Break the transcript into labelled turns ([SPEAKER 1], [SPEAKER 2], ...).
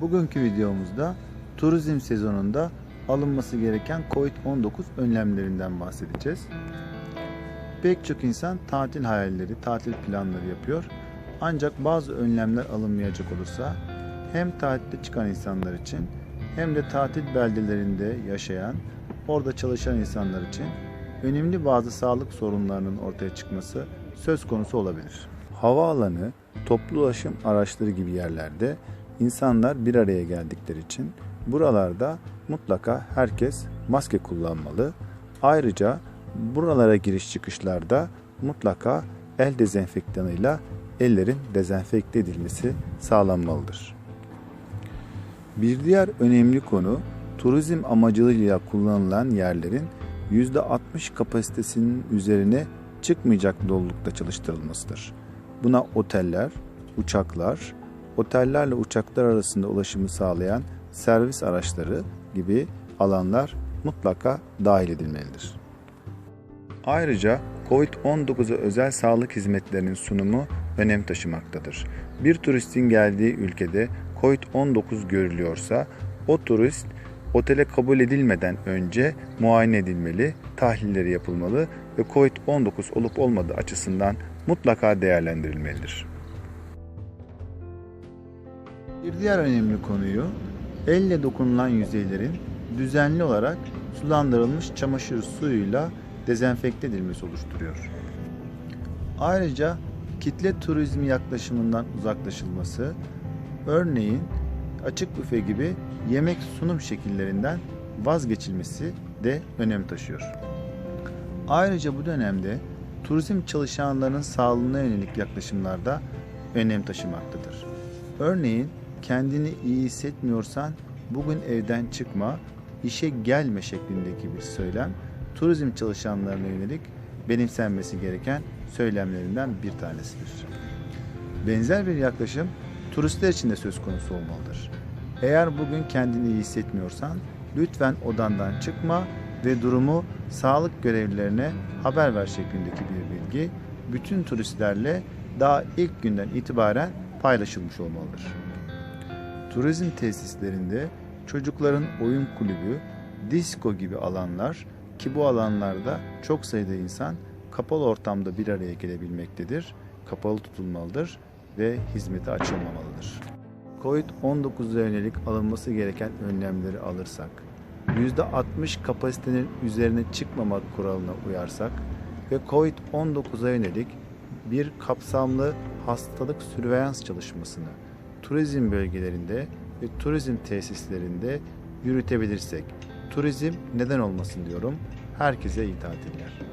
[SPEAKER 1] Bugünkü videomuzda turizm sezonunda alınması gereken COVID-19 önlemlerinden bahsedeceğiz. Pek çok insan tatil hayalleri, tatil planları yapıyor. Ancak bazı önlemler alınmayacak olursa hem tatilde çıkan insanlar için hem de tatil beldelerinde yaşayan, orada çalışan insanlar için önemli bazı sağlık sorunlarının ortaya çıkması söz konusu olabilir. Havaalanı, toplu ulaşım araçları gibi yerlerde insanlar bir araya geldikleri için buralarda mutlaka herkes maske kullanmalı. Ayrıca buralara giriş çıkışlarda mutlaka el dezenfektanıyla ellerin dezenfekte edilmesi sağlanmalıdır. Bir diğer önemli konu turizm amacıyla kullanılan yerlerin %60 kapasitesinin üzerine çıkmayacak dolulukta çalıştırılmasıdır. Buna oteller, uçaklar, otellerle uçaklar arasında ulaşımı sağlayan servis araçları gibi alanlar mutlaka dahil edilmelidir. Ayrıca COVID-19'a özel sağlık hizmetlerinin sunumu önem taşımaktadır. Bir turistin geldiği ülkede COVID-19 görülüyorsa o turist otele kabul edilmeden önce muayene edilmeli, tahlilleri yapılmalı ve COVID-19 olup olmadığı açısından mutlaka değerlendirilmelidir. Bir diğer önemli konuyu elle dokunulan yüzeylerin düzenli olarak sulandırılmış çamaşır suyuyla dezenfekte edilmesi oluşturuyor. Ayrıca kitle turizmi yaklaşımından uzaklaşılması, örneğin açık büfe gibi yemek sunum şekillerinden vazgeçilmesi de önem taşıyor. Ayrıca bu dönemde turizm çalışanlarının sağlığına yönelik yaklaşımlarda önem taşımaktadır. Örneğin kendini iyi hissetmiyorsan bugün evden çıkma, işe gelme şeklindeki bir söylem turizm çalışanlarına yönelik benimsenmesi gereken söylemlerinden bir tanesidir. Benzer bir yaklaşım turistler için de söz konusu olmalıdır. Eğer bugün kendini iyi hissetmiyorsan lütfen odandan çıkma ve durumu sağlık görevlilerine haber ver şeklindeki bir bilgi bütün turistlerle daha ilk günden itibaren paylaşılmış olmalıdır. Turizm tesislerinde çocukların oyun kulübü, disko gibi alanlar ki bu alanlarda çok sayıda insan kapalı ortamda bir araya gelebilmektedir, kapalı tutulmalıdır ve hizmete açılmamalıdır. Covid-19'a yönelik alınması gereken önlemleri alırsak, %60 kapasitenin üzerine çıkmamak kuralına uyarsak ve Covid-19'a yönelik bir kapsamlı hastalık sürveyans çalışmasını turizm bölgelerinde ve turizm tesislerinde yürütebilirsek, turizm neden olmasın diyorum. Herkese iyi tatiller.